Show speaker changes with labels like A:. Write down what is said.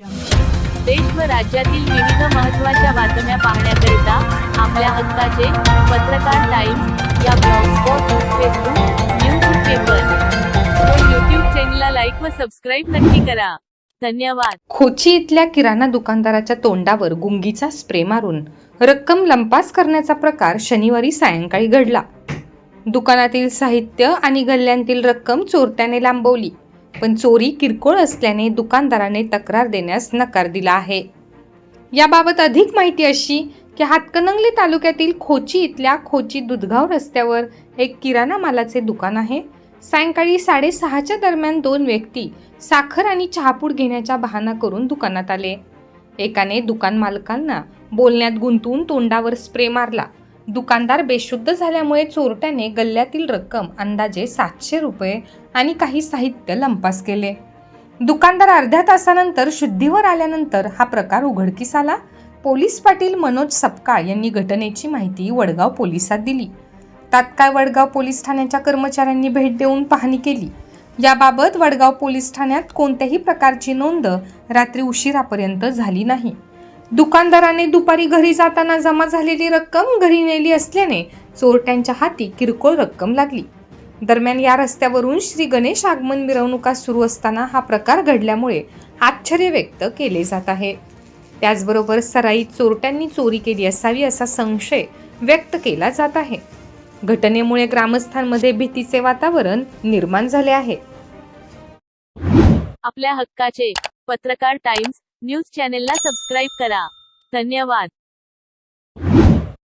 A: देश व राज्यातील विविध महत्त्वाच्या बातम्या पाहण्याकरिता आपल्या हक्काचे पत्रकार टाइम्स या ब्लॉगस्पॉट फेसबुक न्यूज पेपर. व यूट्यूब चॅनलला लाईक व सबस्क्राईब नक्की करा. धन्यवाद.
B: खोची इथल्या किराणा दुकानदाराच्या तोंडावर गुंगीचा स्प्रे मारून रक्कम लंपास करण्याचा प्रकार शनिवारी सायंकाळी घडला. दुकानातील साहित्य आणि गल्ल्यांतील रक्कम चोरट्याने लांबवली. पण चोरी किरकोळ असल्याने दुकानदाराने तक्रार देण्यास नकार दिला आहे. याबाबत अधिक माहिती अशी की हातकणंगले तालुक्यातील खोची इथल्या खोची दुधगाव रस्त्यावर एक किराणा मालाचे दुकान आहे. सायंकाळी साडेसहाच्या दरम्यान दोन व्यक्ती साखर आणि चहापूड घेण्याच्या बहाना करून दुकानात आले. एकाने दुकान मालकांना बोलण्यात गुंतवून तोंडावर स्प्रे मारला. दुकानदार बेशुद्ध झाल्यामुळे चोरट्याने गल्ल्यातील रक्कम अंदाजे सातशे रुपये आणि काही साहित्य लंपास केले. दुकानदार अर्ध्या तासानंतर शुद्धीवर आल्यानंतर हा प्रकार उघडकीस आला. पोलीस पाटील मनोज सपकाळ यांनी घटनेची माहिती वडगाव पोलिसात दिली. तात्काळ वडगाव पोलीस ठाण्याच्या कर्मचाऱ्यांनी भेट देऊन पाहणी केली. याबाबत वडगाव पोलीस ठाण्यात कोणत्याही प्रकारची नोंद रात्री उशिरापर्यंत झाली नाही. दुकानदाराने दुपारी घरी जाताना जमा झालेली रक्कम घरी नेली असल्याने चोरट्यांच्या हाती किरकोळ रक्कम लागली. दरम्यान या रस्त्यावरून श्री गणेश आगमन मिरवणुका सुरू असताना हा प्रकार घडल्यामुळे आश्चर्य व्यक्त केले जात आहे. त्याचबरोबर सराई चोरट्यांनी चोरी केली असावी असा संशय व्यक्त केला जात आहे. घटनेमुळे ग्रामस्थांमध्ये भीतीचे वातावरण निर्माण झाले आहे.
A: आपल्या हक्काचे पत्रकार टाइम्स न्यूज चॅनेलला सबस्क्राईब करा. धन्यवाद.